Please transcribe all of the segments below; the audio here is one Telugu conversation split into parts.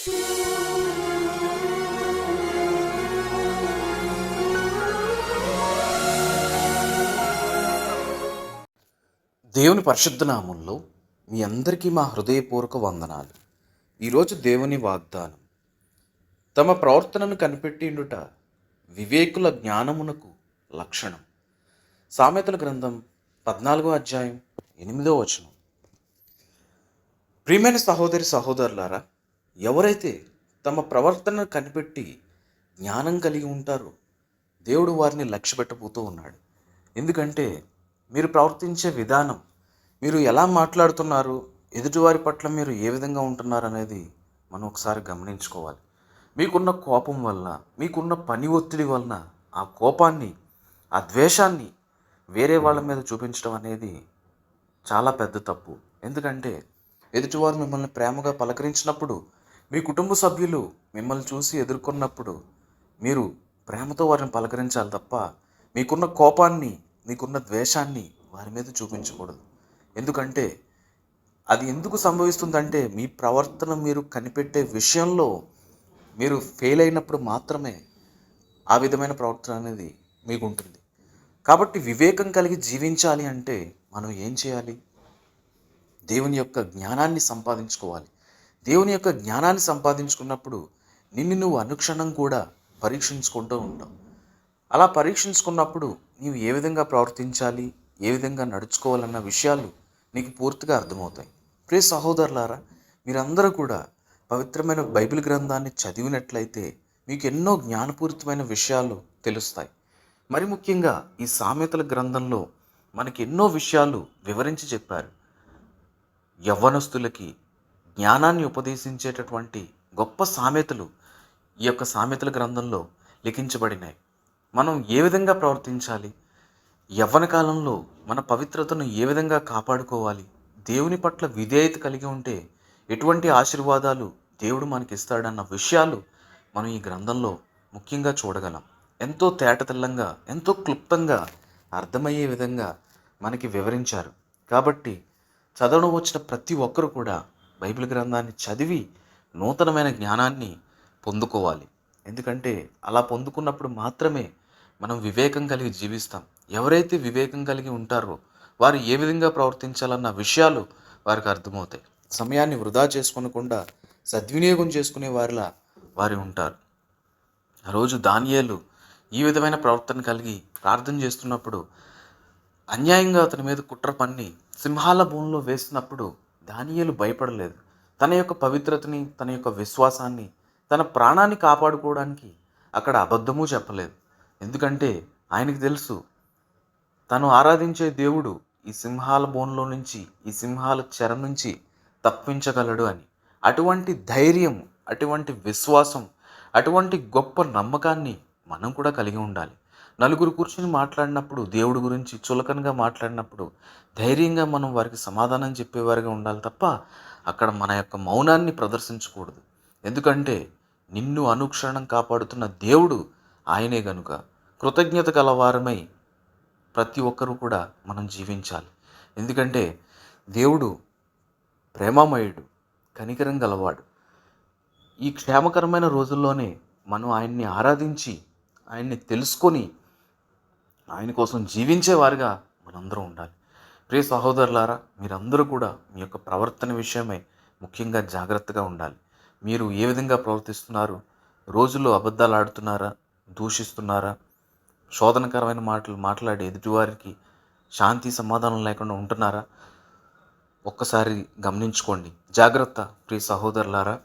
దేవుని పరిశుద్ధ నామంలో మీ అందరికీ మా హృదయపూర్వక వందనాలు. ఈరోజు దేవుని వాగ్దానం తమ ప్రవర్తనను కనిపెట్టిండుట వివేకుల జ్ఞానమునకు లక్షణం. సామెతల గ్రంథం పద్నాలుగో అధ్యాయం ఎనిమిదో వచనం. ప్రియమైన సహోదరి సహోదరులారా ఎవరైతే తమ ప్రవర్తనను కనిపెట్టి జ్ఞానం కలిగి ఉంటారో దేవుడు వారిని లక్ష్య పెట్టబోతూ ఉన్నాడు. ఎందుకంటే మీరు ప్రవర్తించే విధానం మీరు ఎలా మాట్లాడుతున్నారు ఎదుటివారి పట్ల మీరు ఏ విధంగా ఉంటున్నారు అనేది మనం ఒకసారి గమనించుకోవాలి. మీకున్న కోపం వల్ల మీకున్న పని ఒత్తిడి వలన ఆ కోపాన్ని ఆ ద్వేషాన్ని వేరే వాళ్ళ మీద చూపించడం అనేది చాలా పెద్ద తప్పు. ఎందుకంటే ఎదుటివారు మిమ్మల్ని ప్రేమగా పలకరించినప్పుడు మీ కుటుంబ సభ్యులు మిమ్మల్ని చూసి ఎదుర్కొన్నప్పుడు మీరు ప్రేమతో వారిని పలకరించాలి తప్ప మీకున్న కోపాన్ని మీకున్న ద్వేషాన్ని వారి మీద చూపించకూడదు. ఎందుకంటే అది ఎందుకు సంభవిస్తుందంటే మీ ప్రవర్తన మీరు కనిపెట్టే విషయంలో మీరు ఫెయిల్ అయినప్పుడు మాత్రమే ఆ విధమైన ప్రవర్తన అనేది మీకు ఉంటుంది కాబట్టి వివేకం కలిగి జీవించాలి అంటే మనం ఏం చేయాలి? దేవుని యొక్క జ్ఞానాన్ని సంపాదించుకోవాలి. దేవుని యొక్క జ్ఞానాన్ని సంపాదించుకున్నప్పుడు నిన్ను నువ్వు అనుక్షణం కూడా పరీక్షించుకుంటూ ఉంటావు. అలా పరీక్షించుకున్నప్పుడు నీవు ఏ విధంగా ప్రవర్తించాలి ఏ విధంగా నడుచుకోవాలన్న విషయాలు నీకు పూర్తిగా అర్థమవుతాయి. ప్రియ సహోదరులారా మీరందరూ కూడా పవిత్రమైన బైబిల్ గ్రంథాన్ని చదివినట్లయితే మీకు ఎన్నో జ్ఞానపూరితమైన విషయాలు తెలుస్తాయి. మరి ముఖ్యంగా ఈ సామెతల గ్రంథంలో మనకి ఎన్నో విషయాలు వివరించి చెప్పారు. యవ్వనస్తులకి జ్ఞానాన్ని ఉపదేశించేటటువంటి గొప్ప సామెతలు ఈ యొక్క సామెతల గ్రంథంలో లిఖించబడినాయి. మనం ఏ విధంగా ప్రవర్తించాలి? యవ్వన కాలంలో మన పవిత్రతను ఏ విధంగా కాపాడుకోవాలి? దేవుని పట్ల విధేయత కలిగి ఉంటే ఎటువంటి ఆశీర్వాదాలు దేవుడు మనకి ఇస్తాడన్న విషయాలు మనం ఈ గ్రంథంలో ముఖ్యంగా చూడగలం. ఎంతో తేటతెల్లంగా ఎంతో క్లుప్తంగా అర్థమయ్యే విధంగా మనకి వివరించారు. కాబట్టి చదవడం వచ్చిన ప్రతి ఒక్కరు కూడా బైబిల్ గ్రంథాన్ని చదివి నూతనమైన జ్ఞానాన్ని పొందుకోవాలి. ఎందుకంటే అలా పొందుకున్నప్పుడు మాత్రమే మనం వివేకం కలిగి జీవిస్తాం. ఎవరైతే వివేకం కలిగి ఉంటారో వారు ఏ విధంగా ప్రవర్తించాలన్న విషయాలు వారికి అర్థమవుతాయి. సమయాన్ని వృధా చేసుకోనకుండా సద్వినియోగం చేసుకునే వారిలా వారు ఉంటారు. ఆ రోజు ధాన్యాలు ఈ విధమైన ప్రవర్తన కలిగి ప్రార్థన చేస్తున్నప్పుడు అన్యాయంగా అతని మీద కుట్ర పన్ని సింహాల భూమిలో వేసినప్పుడు దానియలు భయపడలేదు. తన యొక్క పవిత్రతని తన యొక్క విశ్వాసాన్ని తన ప్రాణాన్ని కాపాడుకోవడానికి అక్కడ అబద్ధము చెప్పలేదు. ఎందుకంటే ఆయనకి తెలుసు తను ఆరాధించే దేవుడు ఈ సింహాల బోన్లో నుంచి ఈ సింహాల చెర నుంచి తప్పించగలడు అని. అటువంటి ధైర్యం అటువంటి విశ్వాసం అటువంటి గొప్ప నమ్మకాన్ని మనం కూడా కలిగి ఉండాలి. నలుగురు కూర్చుని మాట్లాడినప్పుడు దేవుడి గురించి చులకనగా మాట్లాడినప్పుడు ధైర్యంగా మనం వారికి సమాధానం చెప్పేవారిగా ఉండాలి తప్ప అక్కడ మన యొక్క మౌనాన్ని ప్రదర్శించకూడదు. ఎందుకంటే నిన్ను అనుక్షణం కాపాడుతున్న దేవుడు ఆయనే గనుక. కృతజ్ఞత గలవారమై ప్రతి ఒక్కరూ కూడా మనం జీవించాలి. ఎందుకంటే దేవుడు ప్రేమమయుడు కనికరం గలవాడు. ఈ క్షేమకరమైన రోజుల్లోనే మనం ఆయన్ని ఆరాధించి ఆయన్ని తెలుసుకొని ఆయన కోసం జీవించేవారుగా మనందరం ఉండాలి. ప్రియ సహోదరులారా మీరందరూ కూడా మీ యొక్క ప్రవర్తన విషయమై ముఖ్యంగా జాగ్రత్తగా ఉండాలి. మీరు ఏ విధంగా ప్రవర్తిస్తున్నారు? రోజుల్లో అబద్ధాలు ఆడుతున్నారా? దూషిస్తున్నారా? శోధనకరమైన మాటలు మాట్లాడి ఎదుటివారికి శాంతి సమాధానం లేకుండా ఉంటున్నారా? ఒక్కసారి గమనించుకోండి. జాగ్రత్త ప్రియ సహోదరులారా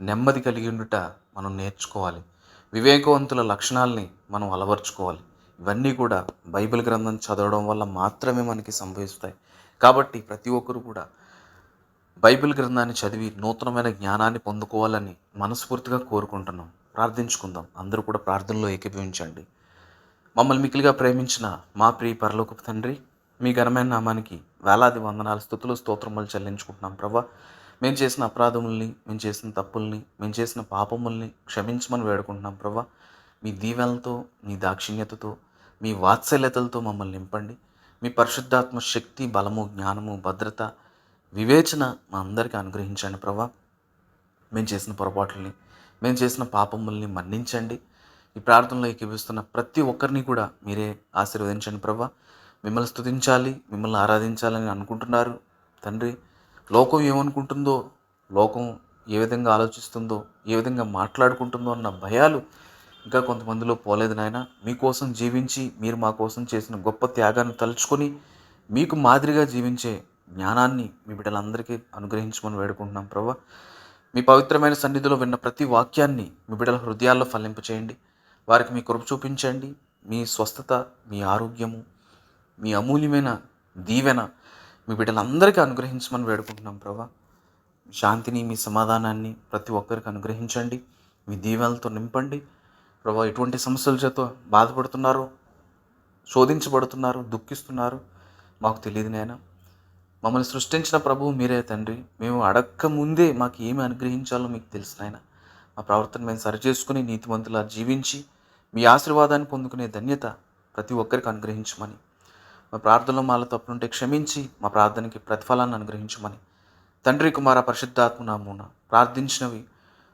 నెమ్మది కలిగి ఉండుట మనం నేర్చుకోవాలి. వివేకవంతుల లక్షణాలని మనం అలవర్చుకోవాలి. ఇవన్నీ కూడా బైబిల్ గ్రంథం చదవడం వల్ల మాత్రమే మనకి సంభవిస్తాయి. కాబట్టి ప్రతి ఒక్కరు కూడా బైబిల్ గ్రంథాన్ని చదివి నూతనమైన జ్ఞానాన్ని పొందుకోవాలని మనస్ఫూర్తిగా కోరుకుంటున్నాం. ప్రార్థించుకుందాం. అందరూ కూడా ప్రార్థనలో ఏకీభవించండి. మమ్మల్ని మికిలిగా ప్రేమించిన మా ప్రియ పరలోకపు తండ్రి మీ ఘనమైన నామానికి వేలాది వందనాల స్థుతులు స్తోత్రములు చెల్లించుకుంటున్నాం ప్రభా. మేము చేసిన అపరాధముల్ని మేము చేసిన తప్పుల్ని మేము చేసిన పాపముల్ని క్షమించమని వేడుకుంటున్నాం ప్రభా. మీ దీవెనలతో మీ దాక్షిణ్యతతో మీ వాత్సల్యతలతో మమ్మల్ని నింపండి. మీ పరిశుద్ధాత్మ శక్తి బలము జ్ఞానము భద్రత వివేచన మా అందరికీ అనుగ్రహించండి ప్రభా. మేము చేసిన పొరపాట్లని మేము చేసిన పాపముల్ని మన్నించండి. ఈ ప్రార్థనలో ఏకీపిస్తున్న ప్రతి ఒక్కరిని కూడా మీరే ఆశీర్వదించండి ప్రభా. మిమ్మల్ని స్తుతించాలి మిమ్మల్ని ఆరాధించాలని అనుకుంటున్నారు. తండ్రి లోకం ఏమనుకుంటుందో లోకం ఏ విధంగా ఆలోచిస్తుందో ఏ విధంగా మాట్లాడుకుంటుందో అన్న భయాలు ఇంకా కొంతమందిలో పోలేదు నాయన. మీకోసం జీవించి మీరు మా కోసం చేసిన గొప్ప త్యాగాన్ని తలుచుకొని మీకు మాదిరిగా జీవించే జ్ఞానాన్ని మీ బిడ్డలందరికీ అనుగ్రహించమని వేడుకుంటున్నాం ప్రభా. మీ పవిత్రమైన సన్నిధిలో విన్న ప్రతి వాక్యాన్ని మీ బిడ్డల హృదయాల్లో ఫలింపు చేయండి. వారికి మీ కృప చూపించండి. మీ స్వస్థత మీ ఆరోగ్యము మీ అమూల్యమైన దీవెన మీ బిడ్డలందరికీ అనుగ్రహించమని వేడుకుంటున్నాం ప్రభా. శాంతిని మీ సమాధానాన్ని ప్రతి ఒక్కరికి అనుగ్రహించండి. మీ దీవెనలతో నింపండి. ప్రభా ఎటువంటి సమస్యల చేత బాధపడుతున్నారో? శోధించబడుతున్నారు? దుఃఖిస్తున్నారు? మాకు తెలియదు నాయన. మమ్మల్ని సృష్టించిన ప్రభువు మీరే తండ్రి. మేము అడక్క ముందే మాకు ఏమి అనుగ్రహించాలో మీకు తెలుసు నాయన. మా ప్రవర్తన మేము సరిచేసుకుని నీతివంతులా జీవించి మీ ఆశీర్వాదాన్ని పొందుకునే ధన్యత ప్రతి ఒక్కరికి అనుగ్రహించమని. మా ప్రార్థనలో మాలో తప్పులుంటే క్షమించి మా ప్రార్థనకి ప్రతిఫలాన్ని అనుగ్రహించమని. తండ్రి కుమార పరిశుద్ధాత్మ నామూన ప్రార్థించినవి.